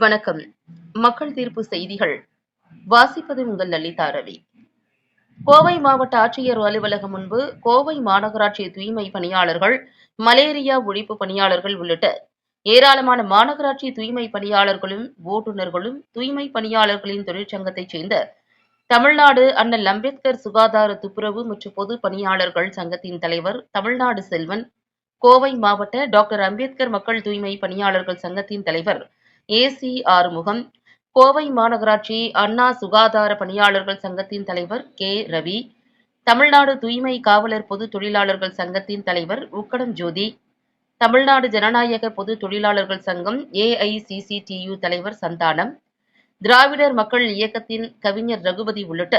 வணக்கம். மக்கள் தீர்ப்பு செய்திகள். வாசிப்பது உங்கள் லலிதா ரவி. கோவை மாவட்ட ஆட்சியர் அலுவலகம் முன்பு கோவை மாநகராட்சி தூய்மை பணியாளர்கள் மலேரியா ஒழிப்பு பணியாளர்கள் உள்ளிட்ட ஏராளமான மாநகராட்சி தூய்மை பணியாளர்களும் ஓட்டுநர்களும் தூய்மை பணியாளர்களின் தொழிற்சங்கத்தைச் சேர்ந்த தமிழ்நாடு அண்ணல் அம்பேத்கர் சுகாதார துப்புரவு மற்றும் பொது பணியாளர்கள் சங்கத்தின் தலைவர் தமிழ்நாடு செல்வன் கோவை மாவட்ட டாக்டர் அம்பேத்கர் மக்கள் தூய்மை பணியாளர்கள் சங்கத்தின் தலைவர் ஏசி ஆறுமுகம் கோவை மாநகராட்சி அண்ணா சுகாதார பணியாளர்கள் சங்கத்தின் தலைவர் கே. ரவி. தமிழ்நாடு தூய்மை காவலர் பொது தொழிலாளர்கள் சங்கத்தின் தலைவர் உக்கடம் ஜோதி. தமிழ்நாடு ஜனநாயக பொது தொழிலாளர்கள் சங்கம் ஏஐசிசிடியு தலைவர் சந்தானம். திராவிடர் மக்கள் இயக்கத்தின் கவிஞர் ரகுபதி உள்ளிட்ட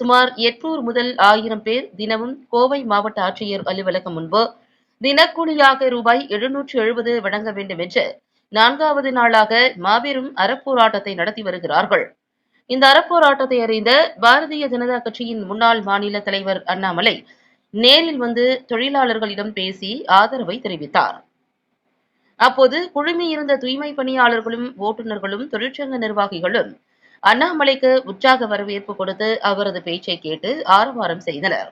சுமார் எட்நூறு முதல் ஆயிரம் பேர் தினமும் கோவை மாவட்ட ஆட்சியர் அலுவலகம் முன்பு தினக்கூலியாக ரூபாய் எழுநூற்று எழுபது வழங்க வேண்டும் என்று நான்காவது நாளாக மாபெரும் அறப்போராட்டத்தை நடத்தி வருகிறார்கள். இந்த அறப்போராட்டத்தை அறிந்த பாரதிய ஜனதா கட்சியின் முன்னாள் மாநில தலைவர் அண்ணாமலை நேரில் வந்து தொழிலாளர்களிடம் பேசி ஆதரவை தெரிவித்தார். அப்போது குழுமியிருந்த தூய்மை பணியாளர்களும் ஓட்டுநர்களும் தொழிற்சங்க நிர்வாகிகளும் அண்ணாமலைக்கு உற்சாக வரவேற்பு கொடுத்து அவரது பேச்சை கேட்டு ஆரவாரம் செய்தனர்.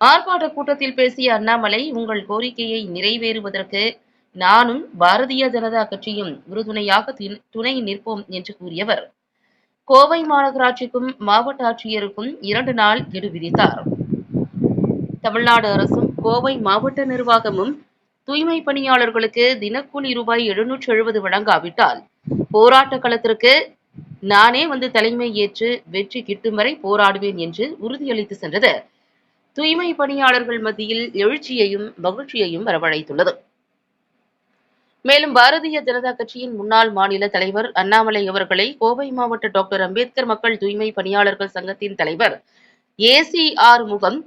ஆர்ப்பாட்ட கூட்டத்தில் பேசிய அண்ணாமலை உங்கள் கோரிக்கையை நிறைவேறுவதற்கு நானும் பாரதிய ஜனதா கட்சியும் உறுதுணையாக துணை நிற்போம் என்று கூறியவர். கோவை மாநகராட்சிக்கும் மாவட்ட ஆட்சியருக்கும் இரண்டு நாள் கெடு விதித்தார். தமிழ்நாடு அரசும் கோவை மாவட்ட நிர்வாகமும் தூய்மை பணியாளர்களுக்கு தினக்கூலி ரூபாய் எழுநூற்று எழுபது வழங்காவிட்டால் போராட்ட களத்திற்கு நானே வந்து தலைமை ஏற்று வெற்றி கிட்டும் வரை போராடுவேன் என்று உறுதியளித்து சென்றது. தூய்மை பணியாளர்கள் மத்தியில் எழுச்சியையும் மகிழ்ச்சியையும் வரவழைத்துள்ளது. மேலும் பாரதிய ஜனதா கட்சியின் முன்னாள் மாநில தலைவர் அண்ணாமலை அவர்களை கோவை மாவட்ட டாக்டர் அம்பேத்கர் மக்கள் தூய்மை பணியாளர்கள் சங்கத்தின் தலைவர் ஏசி ஆர் முகம்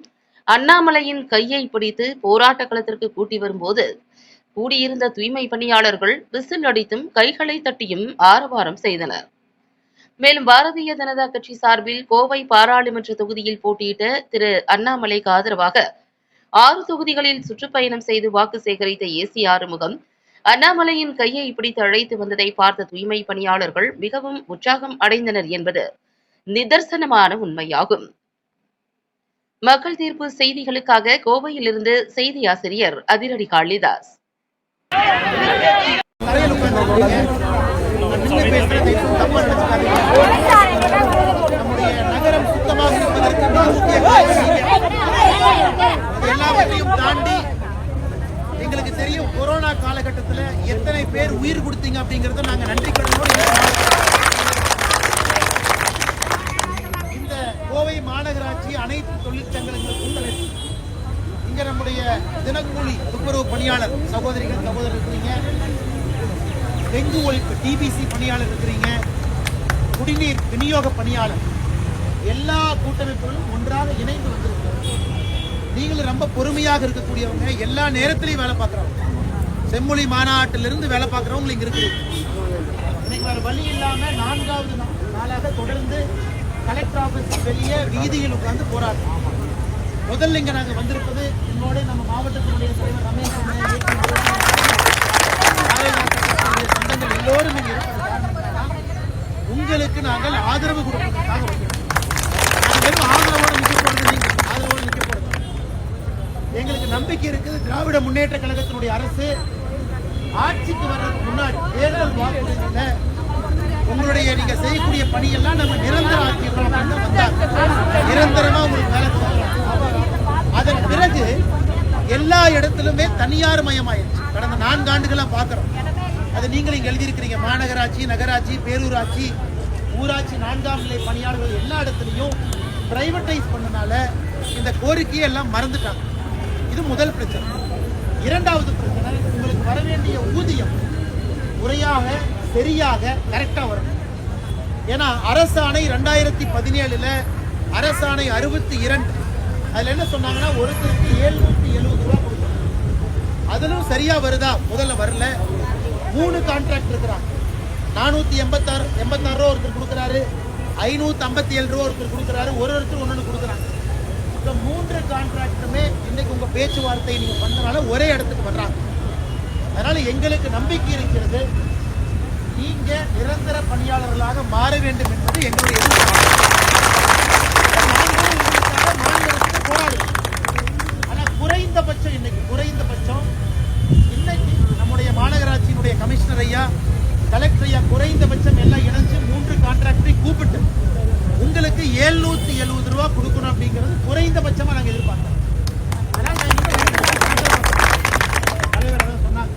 அண்ணாமலையின் கையை பிடித்து போராட்ட களத்திற்கு கூட்டி வரும்போது கூடியிருந்த தூய்மை பணியாளர்கள் விசில் அடித்தும் கைகளை தட்டியும் ஆரவாரம் செய்தனர். மேலும் பாரதிய ஜனதா கட்சி சார்பில் கோவை பாராளுமன்ற தொகுதியில் போட்டியிட்ட திரு அண்ணாமலைக்கு ஆதரவாக ஆறு தொகுதிகளில் சுற்றுப்பயணம் செய்து வாக்கு சேகரித்த ஏசி ஆறுமுகம் அண்ணாமலையின் கையை பிடித்து அழைத்து வந்ததை பார்த்த தூய்மை பணியாளர்கள் மிகவும் உற்சாகம் அடைந்தனர் என்பது நிதர்சனமான உண்மையாகும். மக்கள் தீர்ப்பு செய்திகளுக்காக கோவையிலிருந்து செய்தி ஆசிரியர் அதிரடி காளிதாஸ். நகரம் சுத்தமாக இருப்பதற்கு எல்லாவற்றையும் தாண்டி எங்களுக்கு தெரியும் கொரோனா காலகட்டத்தில் எத்தனை பேர் உயிர் கொடுத்தீங்க அப்படிங்கிறத நாங்கள் நன்றி கடனோடு இந்த கோவை மாநகராட்சி அனைத்து தொழிற்சங்கங்களுக்கு இங்கே நம்முடைய தினக்கூலி துப்புரவு பணியாளர் சகோதரிகள் சகோதரர் இருக்கிறீங்க. டெங்கு ஒழிப்பு டிபிசி பணியாளர் இருக்கிறீங்க. குடிநீர் விநியோக பணியாளர். எல்லா கூட்டமைப்புகளும் ஒன்றாக இணைந்து வந்திருக்கிறோம். நீங்களும் ரொம்ப பொறுமையாக இருக்கக்கூடியவங்க எல்லா நேரத்திலையும் வேலை பார்க்குறவங்க. செம்மொழி மாநாட்டிலிருந்து வேலை பார்க்குறவங்க இங்கே இருக்கிறீங்க. இன்னைக்கு வேறு வழி இல்லாம நான்காவது நாளாக தொடர்ந்து கலெக்டர் ஆஃபீஸ் வெளியே வீதியில் உட்கார்ந்து போராட்டம் முதல்ல இங்க நாங்க வந்திருப்பது என்னோட நம்ம மாவட்டத்தினுடைய தலைவர் ரமேஷ் அண்ணன், ஏற்றி பாரதிய சொந்தங்கள் எல்லோரும் இங்க இருப்பது காரணத்தினால உங்களுக்கு நாங்கள் ஆதரவு கொடுப்பதற்காக வந்திருக்கோம் நாங்க வெறும் ஆதரவோடு நிக்க போறது நீங்க ஆதரவோடு நிக்க போறது எங்களுக்கு நம்பிக்கை இருக்குது திராவிட முன்னேற்ற கழகத்தினுடைய அரசு ஆட்சிக்கு வர்றதுக்கு முன்னாடி தேர்தல் வாக்குறுதியில உங்களுடைய நீங்க செய்யக்கூடிய பணியெல்லாம் நம்ம நிரந்தரம் ஆக்கிடுறோம் நிரந்தரமா உங்களுக்கு வேலை அதன் பிறகு எல்லா இடத்திலுமே தனியார் மயமாயிருச்சு கடந்த நான்கு ஆண்டுகளா பாக்குறோம் அது நீங்களும் இங்க எழுதியிருக்கிறீங்க. மாநகராட்சி நகராட்சி பேரூராட்சி ஊராட்சி நான்காம் நிலை பணியாளர்கள் எல்லா இடத்துலையும் பிரைவேட்டைஸ் பண்ணனால இந்த கோரிக்கையை எல்லாம் மறந்துட்டாங்க. இது முதல் பிரச்சனை. இரண்டாவது பிரச்சனை உங்களுக்கு வர வேண்டிய ஊதியம் முறையாக சரியாக கரெக்டாக வரணும். ஏன்னா அரசாணை ரெண்டாயிரத்தி பதினேழில் அரசாணை அறுபத்தி இரண்டு. அதில் என்ன சொன்னாங்கன்னா ஒருத்தருக்கு ஏழ்நூற்றி எழுபது ரூபா கொடுத்தாங்க அதிலும் சரியாக வருதா? முதல்ல வரல. மூணு கான்ட்ராக்ட் இருக்கிறாங்க. நானூற்றி எண்பத்தாறு எண்பத்தாறு ரூபா ஒருத்தர் கொடுக்குறாரு. ஐநூற்றி ஐம்பத்தி ஏழு ரூபா ஒருத்தர் கொடுக்குறாரு. ஒரு ஒருத்தர் ஒன்று கொடுக்குறாங்க. இந்த மூன்று கான்ட்ராக்டுமே இன்னைக்கு உங்கள் பேச்சுவார்த்தை நீங்கள் பண்ணனால ஒரே இடத்துக்கு வர்றாங்க. அதனால் எங்களுக்கு நம்பிக்கை இருக்கிறது. நீங்கள் நிரந்தர பணியாளர்களாக மாற வேண்டும் என்பது எங்களுடைய எதிர்பார்ப்பு. குறைந்தபட்சமாக நாங்கள் எதிர்பார்த்தோம் சொன்னாங்க.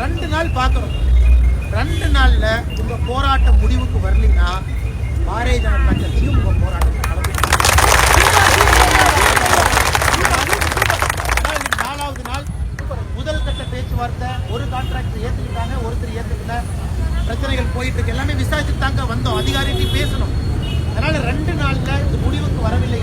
ரெண்டு நாள் பார்க்கிறோம் ரெண்டு நாள்ல உங்க போராட்டம் முடிவுக்கு வரலைன்னா பாரதிய ஜனதா கட்சியும் உங்கள் போராட்டத்தை நாலாவது நாள் முதல் கட்ட பேச்சுவார்த்தை ஒரு கான்ட்ராக்டர் ஏற்றுக்கிட்டாங்க ஒருத்தர் ஏற்றுக்கல பிரச்சனைகள் போயிட்டு இருக்கு. எல்லாமே விசாரிச்சுட்டு தாங்க வந்தோம். அதிகாரிகிட்டையும் பேசணும். அதனால ரெண்டு நாள்ல இது முடிவுக்கு வரவில்லை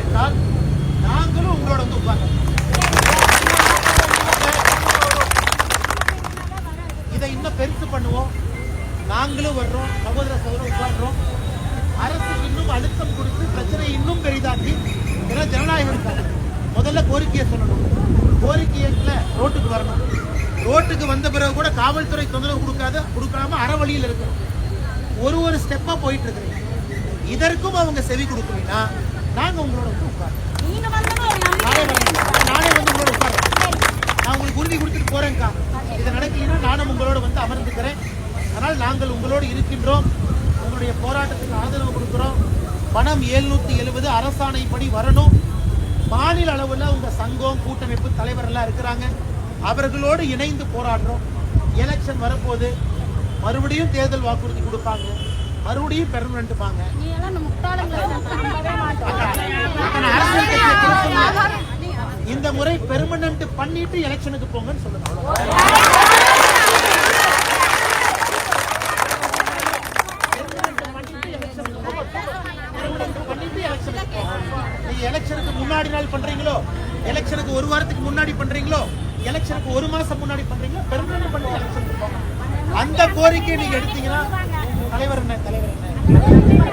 முதல்ல கோரிக்கையை சொல்லணும். கோரிக்கையில ரோட்டுக்கு வரணும். ரோட்டுக்கு வந்த பிறகு கூட காவல்துறை தொந்தரவு கொடுக்காத கொடுக்காம அற வழியில் இருக்கணும். ஒரு ஒரு ஸ்டெப்பா போயிட்டு இருக்கிறீங்க இதற்கும் அவங்க செவி கொடுக்கலைன்னா நாங்க உங்களோட வந்து நம்பிக்கை நானே வந்து உங்களோட உட்கார்றேன் நான் உங்களுக்கு உறுதி கொடுத்துட்டு போறேன்க்கா. இது நடக்கலைன்னா நானும் உங்களோட வந்து அமர்ந்துக்கிறேன். அதனால் நாங்கள் உங்களோடு இருக்கின்றோம். உங்களுடைய போராட்டத்துக்கு ஆதரவு கொடுக்கிறோம். பணம் எழுநூத்தி எழுபது அரசாணைப்படி வரணும். மாநில அளவில் உங்க சங்கம் கூட்டமைப்பு தலைவர் எல்லாம் இருக்கிறாங்க. அவர்களோடு இணைந்து போராடுறோம். எலெக்ஷன் வரப்போகுது மறுபடியும் தேர்தல் வாக்குறுதி கொடுப்பாங்க. மறுபடியும் பெர்மனண்ட்டுப்பாங்க. இந்த முறை பெர்மனன்ட் பண்ணிட்டு எலெக்ஷனுக்கு போங்கன்னு சொல்லுங்க அவ்வளவுதான். Permanent பண்ணிட்டு எலெக்ஷனுக்கு போங்க. நீங்க எலெக்ஷனுக்கு முன்னாடி நாள் பண்றீங்களோ? எலெக்ஷனுக்கு ஒரு வாரத்துக்கு முன்னாடி பண்றீங்களோ? எலெக்ஷனுக்கு ஒரு மாசம் முன்னாடி பண்றீங்களோ? பெர்மனன்ட் பண்ணி எலெக்ஷனுக்கு அந்த கோரிக்கையை நீங்க எடுத்தீங்கன்னா தலைவர் என்ன? தலைவர் என்ன?